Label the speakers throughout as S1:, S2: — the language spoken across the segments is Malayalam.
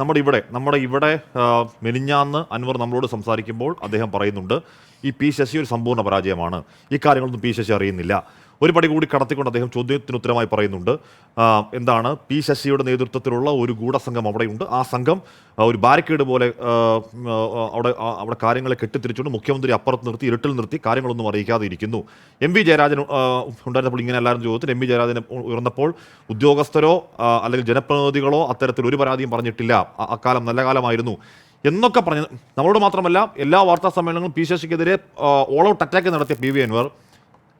S1: നമ്മുടെ ഇവിടെ നമ്മുടെ ഇവിടെ മെലിഞ്ഞാന്ന് അൻവർ നമ്മളോട് സംസാരിക്കുമ്പോൾ അദ്ദേഹം പറയുന്നുണ്ട് ഈ പി ശശി ഒരു സമ്പൂർണ്ണ പരാജയമാണ് ഇക്കാര്യങ്ങളൊന്നും പി ശശി അറിയുന്നില്ല ഒരു പടി കൂടി കടത്തിക്കൊണ്ട് അദ്ദേഹം ചോദ്യത്തിന് ഉത്തരമായി പറയുന്നുണ്ട് എന്താണ് പി ശശിയുടെ നേതൃത്വത്തിലുള്ള ഒരു ഗൂഢസംഘം അവിടെയുണ്ട് ആ സംഘം ഒരു ബാരിക്കേഡ് പോലെ അവിടെ അവിടെ കാര്യങ്ങളെ കെട്ടിത്തിരിച്ചുകൊണ്ട് മുഖ്യമന്ത്രി അപ്പുറത്ത് നിർത്തി ഇരുട്ടിൽ നിർത്തി കാര്യങ്ങളൊന്നും അറിയിക്കാതെ ഇരിക്കുന്നു എം വി ജയരാജൻ ഉണ്ടായിരുന്നപ്പോൾ ഇങ്ങനെ എല്ലാവരും ചോദ്യത്തിൽ എം വി ജയരാജൻ ഉയർന്നപ്പോൾ ഉദ്യോഗസ്ഥരോ അല്ലെങ്കിൽ ജനപ്രതിനിധികളോ അത്തരത്തിൽ ഒരു പരാതിയും പറഞ്ഞിട്ടില്ല അക്കാലം നല്ല കാലമായിരുന്നു എന്നൊക്കെ പറഞ്ഞ് നമ്മളോട് മാത്രമല്ല എല്ലാ വാർത്താ സമ്മേളനങ്ങളും പി ശശിക്കെതിരെ ഓൾ ഔട്ട് അറ്റാക്ക് നടത്തിയ പി വി അൻവർ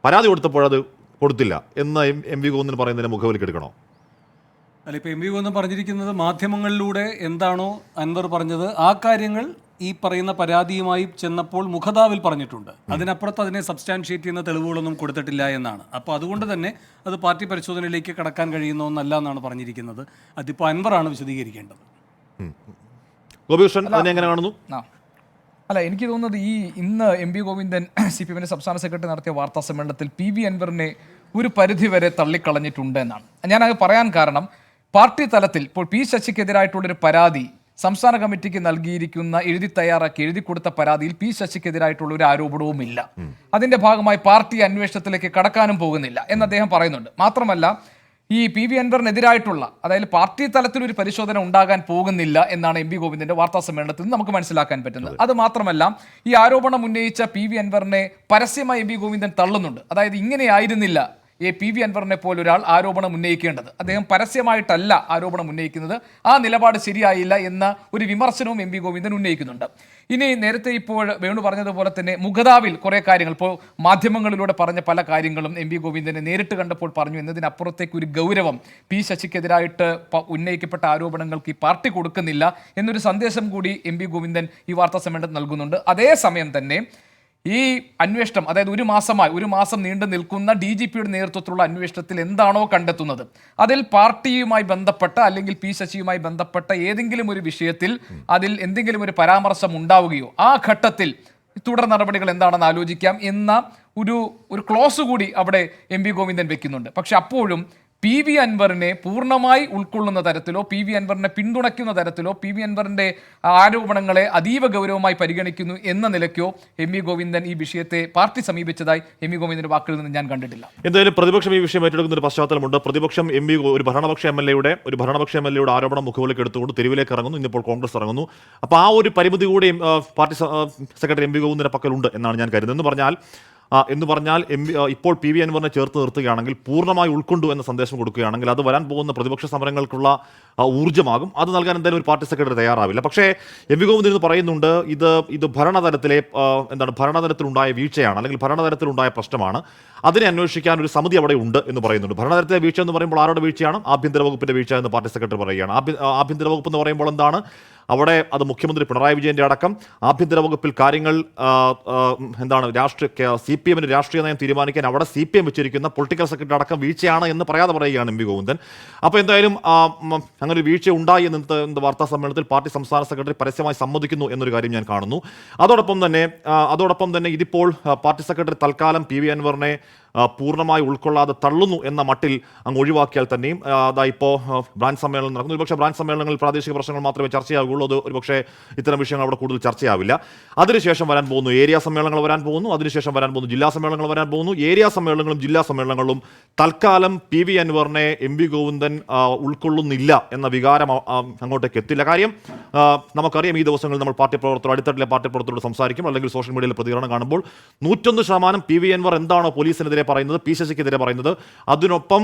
S1: പരാതി കൊടുത്തപ്പോഴത് കൊടുത്തില്ല എന്ന് എം വി ഗോവിന്ദൻ പറയുന്നതിന് എടുക്കണോ
S2: അല്ല ഇപ്പോൾ എം വി ഗോവിന്ദൻ പറഞ്ഞിരിക്കുന്നത് മാധ്യമങ്ങളിലൂടെ എന്താണോ അൻവർ പറഞ്ഞത് ആ കാര്യങ്ങൾ ഈ പറയുന്ന പരാതിയുമായി ചെന്നപ്പോൾ മുഖതാവിൽ പറഞ്ഞിട്ടുണ്ട് അതിനപ്പുറത്ത് അതിനെ സബ്സ്റ്റാൻഷിയേറ്റ് ചെയ്യുന്ന തെളിവുകളൊന്നും കൊടുത്തിട്ടില്ല എന്നാണ് അപ്പോൾ അതുകൊണ്ട് തന്നെ അത് പാർട്ടി പരിശോധനയിലേക്ക് കടക്കാൻ കഴിയുന്ന ഒന്നല്ല എന്നാണ് പറഞ്ഞിരിക്കുന്നത് അതിപ്പോൾ അൻവറാണ് വിശദീകരിക്കേണ്ടത്
S1: ഗോപികൃഷ്ണൻ അതിനെങ്ങനെ എങ്ങനെ കാണുന്നു
S2: അല്ല എനിക്ക് തോന്നുന്നത് ഈ ഇന്ന് M P Govindan C P എമ്മിൻ്റെ സംസ്ഥാന സെക്രട്ടറി നടത്തിയ വാർത്താ സമ്മേളനത്തിൽ പി വി അൻവറിനെ ഒരു പരിധിവരെ തള്ളിക്കളഞ്ഞിട്ടുണ്ട് എന്നാണ് ഞാനത് പറയാൻ കാരണം പാർട്ടി തലത്തിൽ ഇപ്പോൾ പി ശശിക്കെതിരായിട്ടുള്ളൊരു പരാതി സംസ്ഥാന കമ്മിറ്റിക്ക് നൽകിയിരിക്കുന്ന എഴുതി തയ്യാറാക്കി എഴുതി കൊടുത്ത പരാതിയിൽ പി ശശിക്കെതിരായിട്ടുള്ള ഒരു ആരോപണവും ഇല്ല അതിന്റെ ഭാഗമായി പാർട്ടി അന്വേഷണത്തിലേക്ക് കടക്കാനും പോകുന്നില്ല എന്ന് അദ്ദേഹം പറയുന്നുണ്ട് മാത്രമല്ല ഈ പി വി അൻവറിനെതിരായിട്ടുള്ള അതായത് പാർട്ടി തലത്തിൽ ഒരു പരിശോധന ഉണ്ടാകാൻ പോകുന്നില്ല എന്നാണ് എം വി ഗോവിന്ദന്റെ വാർത്താ സമ്മേളനത്തിൽ നിന്ന് നമുക്ക് മനസ്സിലാക്കാൻ പറ്റുന്നത് അത് മാത്രമല്ല ഈ ആരോപണം ഉന്നയിച്ച പി വി അൻവറിനെ പരസ്യമായി എം വി ഗോവിന്ദൻ തള്ളുന്നുണ്ട് അതായത് ഇങ്ങനെയായിരുന്നില്ല എ പി വി അൻവറിനെ പോലൊരാൾ ആരോപണം ഉന്നയിക്കേണ്ടത് അദ്ദേഹം പരസ്യമായിട്ടല്ല ആരോപണം ഉന്നയിക്കുന്നത് ആ നിലപാട് ശരിയായില്ല എന്ന ഒരു വിമർശനവും എം വി ഗോവിന്ദൻ ഉന്നയിക്കുന്നുണ്ട് ഇനി നേരത്തെ ഇപ്പോൾ വേണു പറഞ്ഞതുപോലെ തന്നെ മുഖതാവിൽ കുറേ കാര്യങ്ങൾ ഇപ്പോൾ മാധ്യമങ്ങളിലൂടെ പറഞ്ഞ പല കാര്യങ്ങളും എം വി ഗോവിന്ദനെ നേരിട്ട് കണ്ടപ്പോൾ പറഞ്ഞു എന്നതിനപ്പുറത്തേക്ക് ഒരു ഗൗരവം പി ശശിക്കെതിരായിട്ട് ഉന്നയിക്കപ്പെട്ട ആരോപണങ്ങൾക്ക് ഈ പാർട്ടി കൊടുക്കുന്നില്ല എന്നൊരു സന്ദേശം കൂടി എം വി ഗോവിന്ദൻ ഈ വാർത്താ സമ്മേളനത്തിൽ നൽകുന്നുണ്ട് അതേസമയം തന്നെ ഈ അന്വേഷണം അതായത് ഒരു മാസമായി ഒരു മാസം നീണ്ടു നിൽക്കുന്ന ഡി ജി പിയുടെ നേതൃത്വത്തിലുള്ള അന്വേഷണത്തിൽ എന്താണോ കണ്ടെത്തുന്നത് അതിൽ പാർട്ടിയുമായി ബന്ധപ്പെട്ട അല്ലെങ്കിൽ പി ശശിയുമായി ബന്ധപ്പെട്ട ഏതെങ്കിലും ഒരു വിഷയത്തിൽ അതിൽ എന്തെങ്കിലും ഒരു പരാമർശം ഉണ്ടാവുകയോ ആ ഘട്ടത്തിൽ തുടർ നടപടികൾ എന്താണെന്ന് ആലോചിക്കാം എന്ന ഒരു ഒരു ക്ലോസ് കൂടി അവിടെ എം വി ഗോവിന്ദൻ വെക്കുന്നുണ്ട് പക്ഷെ അപ്പോഴും പി വി അൻവറിനെ പൂർണ്ണമായി ഉൾക്കൊള്ളുന്ന തരത്തിലോ പി വി അൻവറിനെ പിന്തുണയ്ക്കുന്ന തരത്തിലോ പി വി അൻവറിൻ്റെ ആരോപണങ്ങളെ അതീവ ഗൗരവമായി പരിഗണിക്കുന്നു എന്ന നിലയ്ക്കോ എം വി ഗോവിന്ദൻ ഈ വിഷയത്തെ പാർട്ടി സമീപിച്ചതായി എം വി ഗോവിന്ദൻ്റെ വാക്കിൽ നിന്ന് ഞാൻ കണ്ടിട്ടില്ല
S1: എന്തായാലും പ്രതിപക്ഷം ഈ വിഷയം ഏറ്റെടുക്കുന്ന ഒരു പശ്ചാത്തലമുണ്ട് പ്രതിപക്ഷം എം വി ഒരു ഭരണപക്ഷ എം എൽ എയുടെ ഒരു ഭരണപക്ഷ എം എൽ എയുടെ ആരോപണം മുഖവിലേക്ക് എടുത്തുകൊണ്ട് തെരുവിലേക്ക് ഇറങ്ങുന്നു ഇന്നിപ്പോൾ കോൺഗ്രസ് ഇറങ്ങുന്നു അപ്പോൾ ആ ഒരു പരിമിതി കൂടി പാർട്ടി സെക്രട്ടറി എം വി ഗോവിന്ദൻ്റെ പക്കലുണ്ട് എന്നാണ് ഞാൻ കരുതുന്നത് എന്ന് പറഞ്ഞാൽ എന്ന് പറഞ്ഞാൽ എം ഇപ്പോൾ പി വി അൻവറിനെ ചേർത്ത് നിർത്തുകയാണെങ്കിൽ പൂർണ്ണമായി ഉൾക്കൊണ്ടു എന്ന സന്ദേശം കൊടുക്കുകയാണെങ്കിൽ അത് വരാൻ പോകുന്ന പ്രതിപക്ഷ സമരങ്ങൾക്കുള്ള ഊർജ്ജമാകും അത് നൽകാൻ എന്തായാലും ഒരു പാർട്ടി സെക്രട്ടറി തയ്യാറാവില്ല പക്ഷേ എം വി ഗോവിന്ദൻ ഇന്ന് പറയുന്നുണ്ട് ഇത് ഇത് ഭരണതലത്തിലെ എന്താണ് ഭരണതലത്തിലുണ്ടായ വീഴ്ചയാണ് അല്ലെങ്കിൽ ഭരണതലത്തിലുണ്ടായ പ്രശ്നമാണ് അതിനെ അന്വേഷിക്കാൻ ഒരു സമിതി അവിടെ ഉണ്ട് എന്ന് പറയുന്നുണ്ട് ഭരണതലത്തിലെ വീഴ്ച എന്ന് പറയുമ്പോൾ ആരുടെ വീഴ്ചയാണ് ആഭ്യന്തര വകുപ്പിന്റെ വീഴ്ച എന്ന് പാർട്ടി സെക്രട്ടറി പറയുകയാണ് ആഭ്യന്തര വകുപ്പ് എന്ന് പറയുമ്പോൾ എന്താണ് അവിടെ അത് മുഖ്യമന്ത്രി പിണറായി വിജയൻ്റെ അടക്കം ആഭ്യന്തര വകുപ്പിൽ കാര്യങ്ങൾ എന്താണ് രാഷ്ട്രീയ സി പി എമ്മിന് രാഷ്ട്രീയ നയം തീരുമാനിക്കാൻ അവിടെ സി പി എം വെച്ചിരിക്കുന്ന പൊളിറ്റിക്കൽ സെക്രട്ടറി അടക്കം വീഴ്ചയാണ് എന്ന് പറയാതെ പറയുകയാണ് എം വി ഗോവിന്ദൻ അപ്പോൾ എന്തായാലും അങ്ങനെ വീഴ്ച ഉണ്ടായി എന്ന് വാർത്താ സമ്മേളനത്തിൽ പാർട്ടി സംസ്ഥാന സെക്രട്ടറി പരസ്യമായി സമ്മതിക്കുന്നു എന്നൊരു കാര്യം ഞാൻ കാണുന്നു അതോടൊപ്പം തന്നെ അതോടൊപ്പം തന്നെ ഇതിപ്പോൾ പാർട്ടി സെക്രട്ടറി തൽക്കാലം പി വി അൻവറിനെ പൂർണ്ണമായി ഉൾക്കൊള്ളാതെ തള്ളുന്നു എന്ന മട്ടിൽ അങ്ങ് ഒഴിവാക്കിയാൽ തന്നെയും അതാ ഇപ്പോൾ ബ്രാഞ്ച് സമ്മേളനം നടക്കുന്നു ഒരുപക്ഷെ ബ്രാഞ്ച് സമ്മേളനങ്ങളിൽ പ്രാദേശിക പ്രശ്നങ്ങൾ മാത്രമേ ചർച്ചയാവുകയുള്ളൂ അത് ഒരുപക്ഷെ ഇത്തരം വിഷയങ്ങൾ അവിടെ കൂടുതൽ ചർച്ചയാവില്ല അതിനുശേഷം വരാൻ പോകുന്നു ഏരിയ സമ്മേളനങ്ങൾ വരാൻ പോകുന്നു അതിനുശേഷം വരാൻ പോകുന്നു ജില്ലാ സമ്മേളനങ്ങൾ വരാൻ പോകുന്നു ഏരിയ സമ്മേളനങ്ങളും ജില്ലാ സമ്മേളനങ്ങളും തൽക്കാലം പി വി അൻവറിനെ എം വി ഗോവിന്ദൻ ഉൾക്കൊള്ളുന്നില്ല എന്ന വികാരം അങ്ങോട്ടേക്ക് എത്തില്ല കാര്യം നമുക്കറിയാം ഈ ദിവസങ്ങളിൽ നമ്മൾ പാർട്ടി പ്രവർത്തകർ അടുത്തട്ടിലെ പാർട്ടി പ്രവർത്തകരോട് സംസാരിക്കും അല്ലെങ്കിൽ സോഷ്യൽ മീഡിയയിൽ പ്രതികരണം കാണുമ്പോൾ നൂറ്റൊന്ന് ശതമാനം പി വി അൻവർ എന്താണോ പോലീസിനെതിരെ പറയുന്നത് പി ശശിക്കെതിരെ പറയുന്നത് അതിനൊപ്പം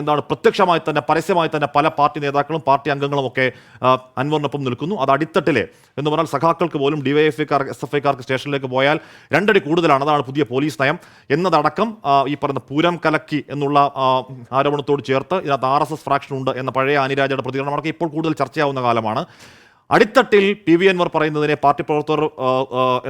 S1: എന്താണ് പ്രത്യക്ഷമായി തന്നെ പരസ്യമായി തന്നെ പല പാർട്ടി നേതാക്കളും പാർട്ടി അംഗങ്ങളും ഒക്കെ അൻവറിനൊപ്പം നിൽക്കുന്നു അത് അടിത്തട്ടിലെ എന്ന് പറഞ്ഞാൽ സഖാക്കൾക്ക് പോലും ഡിവൈഎഫ്ഐക്കാർ എസ് എഫ് ഐക്കാർക്ക് സ്റ്റേഷനിലേക്ക് പോയാൽ രണ്ടടി കൂടുതലാണ് അതാണ് പുതിയ പോലീസ് നയം എന്നതടക്കം ഈ പറയുന്ന പൂരം കലക്കി എന്നുള്ള ആരോപണത്തോട് ചേർത്ത് ഇതിനകത്ത് ആർ എസ് എസ് ഫ്രാക്ഷൻ ഉണ്ട് എന്ന പഴയ അനിരാജയുടെ പ്രതികരണമൊക്കെ ഇപ്പോൾ കൂടുതൽ ചർച്ചയാവുന്ന കാലമാണ് അടിത്തട്ടിൽ പി വി അൻവർ പറയുന്നതിനെ പാർട്ടി പ്രവർത്തകർ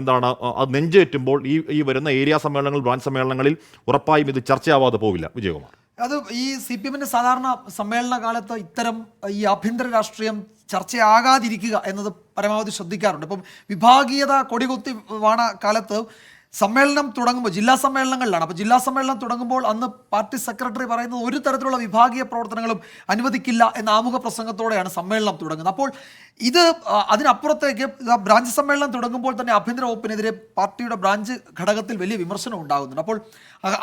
S1: എന്താണ് അത് നെഞ്ചേറ്റുമ്പോൾ ഈ ഈ വരുന്ന ഏരിയ സമ്മേളനങ്ങൾ ബ്രാഞ്ച് സമ്മേളനങ്ങളിൽ ഉറപ്പായും ഇത് ചർച്ചയാവാതെ പോവില്ല
S2: വിജയകുമാർ അത് ഈ സി പി എമ്മിന്റെ സാധാരണ സമ്മേളന കാലത്ത് ഇത്തരം ഈ ആഭ്യന്തര രാഷ്ട്രീയം ചർച്ചയാകാതിരിക്കുക എന്നത് പരമാവധി ശ്രദ്ധിക്കാറുണ്ട് ഇപ്പം വിഭാഗീയത കൊടികുത്തി വാണ കാലത്ത് സമ്മേളനം തുടങ്ങുമ്പോൾ ജില്ലാ സമ്മേളനങ്ങളിലാണ് അപ്പോൾ ജില്ലാ സമ്മേളനം തുടങ്ങുമ്പോൾ അന്ന് പാർട്ടി സെക്രട്ടറി പറയുന്നത് ഒരു തരത്തിലുള്ള വിഭാഗീയ പ്രവർത്തനങ്ങളും അനുവദിക്കില്ല എന്ന ആമുഖ പ്രസംഗത്തോടെയാണ് സമ്മേളനം തുടങ്ങുന്നത് അപ്പോൾ ഇത് അതിനപ്പുറത്തേക്ക് ബ്രാഞ്ച് സമ്മേളനം തുടങ്ങുമ്പോൾ തന്നെ ആഭ്യന്തര വകുപ്പിനെതിരെ പാർട്ടിയുടെ ബ്രാഞ്ച് ഘടകത്തിൽ വലിയ വിമർശനം ഉണ്ടാകുന്നുണ്ട് അപ്പോൾ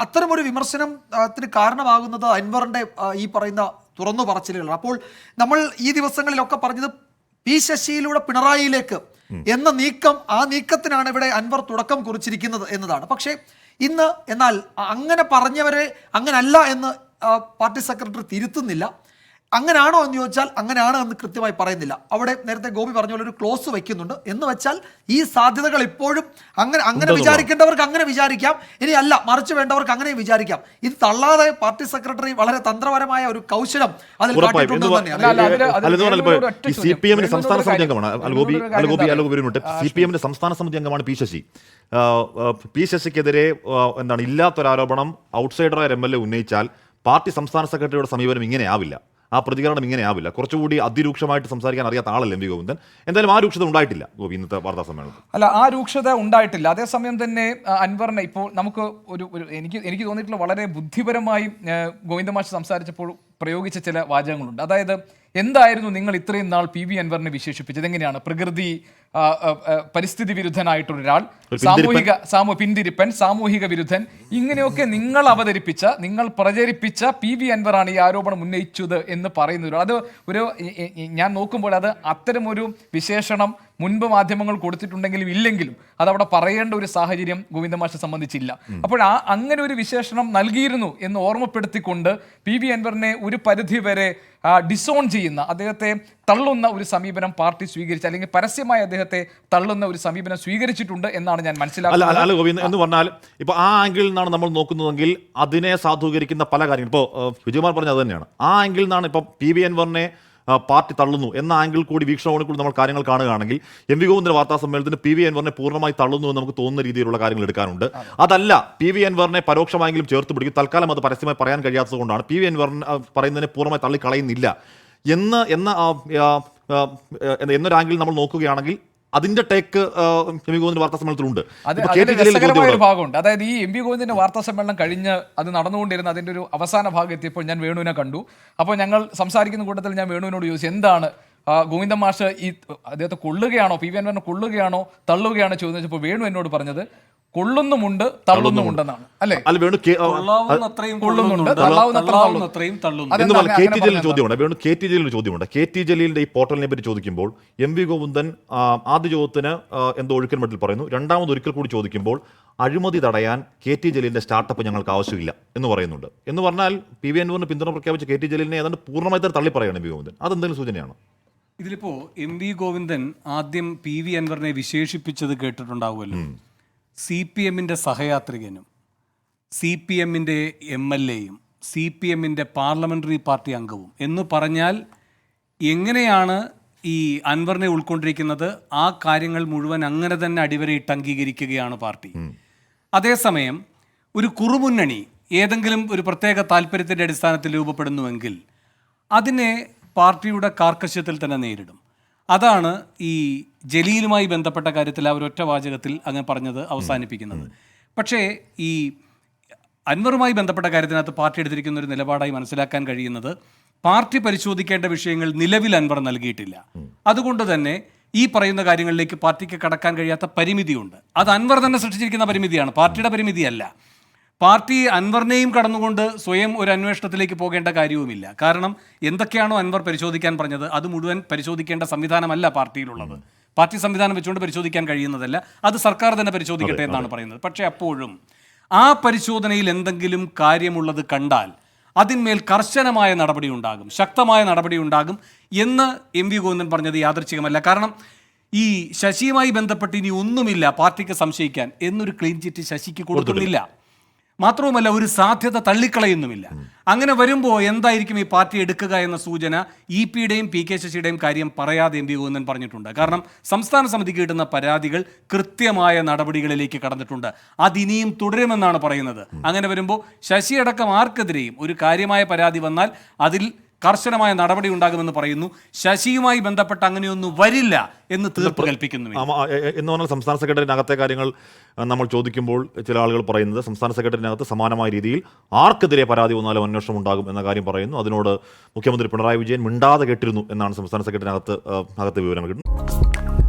S2: അത്തരമൊരു വിമർശനത്തിന് കാരണമാകുന്നത് അൻവറിൻ്റെ ഈ പറയുന്ന തുറന്നു പറച്ചിലുകളാണ് അപ്പോൾ നമ്മൾ ഈ ദിവസങ്ങളിലൊക്കെ പറഞ്ഞത് പി ശശിയിലൂടെ പിണറായിയിലേക്ക് എന്ന നീക്കം ആ നീക്കത്തിനാണ് ഇവിടെ അൻവർ തുടക്കം കുറിച്ചിരിക്കുന്നത് എന്നതാണ് പക്ഷേ ഇന്ന് എന്നാൽ അങ്ങനെ പറഞ്ഞവരെ അങ്ങനല്ല എന്ന് പാർട്ടി സെക്രട്ടറി തിരുത്തുന്നില്ല അങ്ങനെയാണോ എന്ന് ചോദിച്ചാൽ അങ്ങനെയാണോ എന്ന് കൃത്യമായി പറയുന്നില്ല അവിടെ നേരത്തെ ഗോപി പറഞ്ഞ പോലെ ഒരു ക്ലോസ് വെക്കുന്നുണ്ട് എന്ന് വെച്ചാൽ ഈ സാധ്യതകൾ ഇപ്പോഴും അങ്ങനെ അങ്ങനെ വിചാരിക്കേണ്ടവർക്ക് അങ്ങനെ വിചാരിക്കാം ഇനി അല്ല മറിച്ച് വേണ്ടവർക്ക് അങ്ങനെയും വിചാരിക്കാം ഇത് തള്ളാതെ പാർട്ടി സെക്രട്ടറി വളരെ തന്ത്രപരമായ ഒരു കൗശലം അതിൽ
S1: പി സംസ്ഥാന സമിതി അംഗമാണ് പി സംസ്ഥാന സമിതി അംഗമാണ് ശശി പി ശശിക്കെതിരെ എന്താണ് ഇല്ലാത്തൊരാരോപണം ഔട്ട്സൈഡറായ എം എൽ എ ഉന്നയിച്ചാൽ പാർട്ടി സംസ്ഥാന സെക്രട്ടറിയുടെ സമീപനം ഇങ്ങനെ ആവില്ല ആ പ്രതികരണം ഇങ്ങനെ ആവില്ല കുറച്ചുകൂടി അതിരൂക്ഷമായിട്ട് സംസാരിക്കാൻ അറിയാത്ത ആളല്ലേ എം വി ഗോവിന്ദൻ എന്തായാലും ആ രൂക്ഷത ഉണ്ടായിട്ടില്ല ഗോപി ഇന്നത്തെ വാർത്താ സമ്മേളനം
S2: അല്ല ആ രൂക്ഷത ഉണ്ടായിട്ടില്ല അതേസമയം തന്നെ അൻവറിനെ ഇപ്പോൾ നമുക്ക് ഒരു എനിക്ക് എനിക്ക് തോന്നിയിട്ടുള്ള വളരെ ബുദ്ധിപരമായി ഗോവിന്ദമാഷ് സംസാരിച്ചപ്പോൾ പ്രയോഗിച്ച ചില വാചകങ്ങളുണ്ട് അതായത് എന്തായിരുന്നു നിങ്ങൾ ഇത്രയും നാൾ പി വി അൻവറിനെ വിശേഷിപ്പിച്ചത് എങ്ങനെയാണ് പ്രകൃതി പരിസ്ഥിതി വിരുദ്ധനായിട്ടൊരാൾ സാമൂഹിക സാമൂഹ പിന്തിരിപ്പൻ സാമൂഹിക വിരുദ്ധൻ ഇങ്ങനെയൊക്കെ നിങ്ങൾ അവതരിപ്പിച്ച നിങ്ങൾ പ്രചരിപ്പിച്ച പി വി അൻവറാണ് ഈ ആരോപണം ഉന്നയിച്ചത് എന്ന് പറയുന്ന ഒരു അത് ഒരു ഞാൻ നോക്കുമ്പോൾ അത് അത്തരമൊരു വിശേഷണം മുൻപ് മാധ്യമങ്ങൾ കൊടുത്തിട്ടുണ്ടെങ്കിലും ഇല്ലെങ്കിലും അതവിടെ പറയേണ്ട ഒരു സാഹചര്യം ഗോവിന്ദമാഷെ സംബന്ധിച്ചില്ല അപ്പോൾ ആ അങ്ങനെ ഒരു വിശേഷണം നൽകിയിരുന്നു എന്ന് ഓർമ്മപ്പെടുത്തിക്കൊണ്ട് പി വി അൻവറിനെ ഒരു പരിധി വരെ ഡിസോൺ ചെയ്യുന്ന അദ്ദേഹത്തെ തള്ളുന്ന ഒരു സമീപനം പാർട്ടി സ്വീകരിച്ചു അല്ലെങ്കിൽ പരസ്യമായി അദ്ദേഹത്തെ തള്ളുന്ന ഒരു സമീപനം സ്വീകരിച്ചിട്ടുണ്ട് എന്നാണ് ഞാൻ മനസ്സിലാക്കുന്നത്
S1: അല്ല ഗോവിന്ദ് എന്ന് പറഞ്ഞാൽ ഇപ്പോൾ ആ ആംഗിളിൽ നിന്നാണ് നമ്മൾ നോക്കുന്നതെങ്കിൽ അതിനെ സാധൂകരിക്കുന്ന പല കാര്യങ്ങൾ ഇപ്പോൾ വിജയമാർ പറഞ്ഞത് തന്നെയാണ് ആ ആംഗിളിൽ നിന്നാണ് ഇപ്പോൾ പി വി അൻവറിനെ പാർട്ടി തള്ളുന്നു എന്ന ആംഗിൾ കൂടി വീക്ഷണകോണിൽ കൂടി നമ്മൾ കാര്യങ്ങൾ കാണുകയാണെങ്കിൽ എം വി ഗോവിന്ദ്ര വാർത്താ സമ്മേളനത്തിന് പി വി അൻവറിനെ പൂർണ്ണമായി തള്ളുന്നു എന്ന് നമുക്ക് തോന്നുന്ന രീതിയിലുള്ള കാര്യങ്ങൾ എടുക്കാനുണ്ട് അതല്ല പി വി അൻവറിനെ പരോക്ഷമായെങ്കിലും ചേർത്ത് പിടിക്കും തൽക്കാലം അത് പരസ്യമായി പറയാൻ കഴിയാത്തതുകൊണ്ടാണ് പി വി അൻവറിനെ പറയുന്നതിനെ പൂർണ്ണമായി തള്ളിക്കളയുന്നില്ല എന്ന് എന്ന എന്നൊരാംഗിൽ നമ്മൾ നോക്കുകയാണെങ്കിൽ അതിന്റെ ടേക്ക് എം വി ഗോവിന്ദന്റെ വാർത്താ സമ്മേളനത്തിലുണ്ട്
S2: ഭാഗമുണ്ട് അതായത് ഈ എം വി ഗോവിന്ദന്റെ വാർത്താ സമ്മേളനം കഴിഞ്ഞ് അത് നടന്നുകൊണ്ടിരുന്ന അതിന്റെ ഒരു അവസാന ഭാഗം എത്തിയപ്പോൾ ഞാൻ വേണുവിനെ കണ്ടു അപ്പോൾ ഞങ്ങൾ സംസാരിക്കുന്ന കൂട്ടത്തിൽ ഞാൻ വേണുവിനോട് ചോദിച്ചു എന്താണ് ഗോവിന്ദ മാഷ് ഈ അദ്ദേഹത്തെ കൊള്ളുകയാണോ പി വി പറഞ്ഞ കൊള്ളുകയാണോ തള്ളുകയാണോ ചോദിച്ചപ്പോൾ വേണു എന്നോട് പറഞ്ഞത് കൊള്ളുന്നുമുണ്ട് തള്ളുന്നുമുണ്ടെന്നാണ് അല്ലേ
S3: അല്ല വേണു
S1: കൊള്ളുന്നുണ്ട് തള്ളാവുന്നത്രയും ചോദ്യമുണ്ട് വേണു കെ ടി ജലീലിന് ചോദ്യമുണ്ട് കെ ടി ജലീലിന്റെ ഈ പോർട്ടലിനെ പറ്റി ചോദിക്കുമ്പോൾ എം വി ഗോവിന്ദൻ ആദ്യ ചോദ്യത്തിന് എന്തോ ഒഴുക്കൽ മട്ടിൽ പറയുന്നു രണ്ടാമത് ഒരിക്കൽ കൂടി ചോദിക്കുമ്പോൾ അഴിമതി തടയാൻ കെ ടി ജലീലിന്റെ സ്റ്റാർട്ടപ്പ് ഞങ്ങൾക്ക് ആവശ്യമില്ല എന്ന് പറയുന്നുണ്ട് എന്ന് പറഞ്ഞാൽ പി വി എൻ പിന്തുണ പ്രഖ്യാപിച്ച കെ ടി ജലീലിനെ ഏതാണ്ട് പൂർണ്ണമായി തള്ളി പറയുകയാണ് എം വി ഗോവിന്ദൻ അതെന്തെങ്കിലും സൂചനയാണ്
S2: ഇതിലിപ്പോ എം വി ഗോവിന്ദൻ ആദ്യം പി വി അൻവറിനെ വിശേഷിപ്പിച്ചത് കേട്ടിട്ടുണ്ടാവുമല്ലോ സി പി എമ്മിന്റെ സഹയാത്രികനും സി പി എമ്മിന്റെ എം എൽ എയും സി പി എമ്മിന്റെ പാർലമെന്ററി പാർട്ടി അംഗവും എന്ന് പറഞ്ഞാൽ എങ്ങനെയാണ് ഈ അൻവറിനെ ഉൾക്കൊണ്ടിരിക്കുന്നത് ആ കാര്യങ്ങൾ മുഴുവൻ അങ്ങനെ തന്നെ അടിവരയിട്ട് അംഗീകരിക്കുകയാണ് പാർട്ടി അതേസമയം ഒരു കുറുമുന്നണി ഏതെങ്കിലും ഒരു പ്രത്യേക താല്പര്യത്തിൻ്റെ അടിസ്ഥാനത്തിൽ രൂപപ്പെടുന്നുവെങ്കിൽ അതിനെ പാർട്ടിയുടെ കാർക്കശ്യത്തിൽ തന്നെ നേരിടും അതാണ് ഈ ജലീലുമായി ബന്ധപ്പെട്ട കാര്യത്തിൽ ആ വാചകത്തിൽ അങ്ങ് പറഞ്ഞത് അവസാനിപ്പിക്കുന്നത് പക്ഷേ ഈ അൻവറുമായി ബന്ധപ്പെട്ട കാര്യത്തിനകത്ത് പാർട്ടി എടുത്തിരിക്കുന്ന ഒരു നിലപാടായി മനസ്സിലാക്കാൻ കഴിയുന്നത് പാർട്ടി പരിശോധിക്കേണ്ട വിഷയങ്ങൾ നിലവിൽ അൻവർ നൽകിയിട്ടില്ല അതുകൊണ്ട് തന്നെ ഈ പറയുന്ന കാര്യങ്ങളിലേക്ക് പാർട്ടിക്ക് കടക്കാൻ കഴിയാത്ത പരിമിതിയുണ്ട് അത് അൻവർ തന്നെ സൃഷ്ടിച്ചിരിക്കുന്ന പരിമിതിയാണ് പാർട്ടിയുടെ പരിമിതിയല്ല പാർട്ടി അൻവറിനെയും കടന്നുകൊണ്ട് സ്വയം ഒരു അന്വേഷണത്തിലേക്ക് പോകേണ്ട കാര്യവുമില്ല കാരണം എന്തൊക്കെയാണോ അൻവർ പരിശോധിക്കാൻ പറഞ്ഞത് അത് മുഴുവൻ പരിശോധിക്കേണ്ട സംവിധാനമല്ല പാർട്ടിയിലുള്ളത് പാർട്ടി സംവിധാനം വെച്ചുകൊണ്ട് പരിശോധിക്കാൻ കഴിയുന്നതല്ല അത് സർക്കാർ തന്നെ പരിശോധിക്കട്ടെ എന്നാണ് പറയുന്നത് പക്ഷേ അപ്പോഴും ആ പരിശോധനയിൽ എന്തെങ്കിലും കാര്യമുള്ളത് കണ്ടാൽ അതിന്മേൽ കർശനമായ നടപടി ഉണ്ടാകും ശക്തമായ നടപടി ഉണ്ടാകും എന്ന് എം വി ഗോവിന്ദൻ പറഞ്ഞത് യാദർച്ഛികമല്ല കാരണം ഈ ശശിയുമായി ബന്ധപ്പെട്ട് ഇനി ഒന്നുമില്ല പാർട്ടിക്ക് സംശയിക്കാൻ എന്നൊരു ക്ലീൻ ചിറ്റ് ശശിക്ക് കൊടുക്കുന്നില്ല മാത്രവുമല്ല ഒരു സാധ്യത തള്ളിക്കളയുന്നുമില്ല അങ്ങനെ വരുമ്പോൾ എന്തായിരിക്കും ഈ പാർട്ടി എടുക്കുക എന്ന സൂചന ഇ പിയുടെയും പി കെ ശശിയുടെയും കാര്യം പറയാതെ എം പി ഗോവിന്ദൻ പറഞ്ഞിട്ടുണ്ട് കാരണം സംസ്ഥാന സമിതിക്ക് കിട്ടുന്ന പരാതികൾ കൃത്യമായ നടപടികളിലേക്ക് കടന്നിട്ടുണ്ട് അതിനിയും തുടരുമെന്നാണ് പറയുന്നത് അങ്ങനെ വരുമ്പോൾ ശശി ആർക്കെതിരെയും ഒരു കാര്യമായ പരാതി വന്നാൽ അതിൽ കർശനമായ നടപടി ഉണ്ടാകുമെന്ന് പറയുന്നു ശശിയുമായി ബന്ധപ്പെട്ട് അങ്ങനെയൊന്നും വരില്ല എന്ന് തീർപ്പ് കൽപ്പിക്കുന്നു
S1: എന്ന് പറഞ്ഞാൽ സംസ്ഥാന സെക്രട്ടറിനകത്തെ കാര്യങ്ങൾ നമ്മൾ ചോദിക്കുമ്പോൾ ചില ആളുകൾ പറയുന്നത് സംസ്ഥാന സെക്രട്ടറിനകത്ത് സമാനമായ രീതിയിൽ ആർക്കെതിരെ പരാതി വന്നാലും അന്വേഷണം ഉണ്ടാകും എന്ന കാര്യം പറയുന്നു അതിനോട് മുഖ്യമന്ത്രി പിണറായി വിജയൻ മിണ്ടാതെ കേട്ടിരുന്നു എന്നാണ് സംസ്ഥാന സെക്രട്ടറിനകത്ത് അകത്ത് വിവരം കിട്ടുന്നത്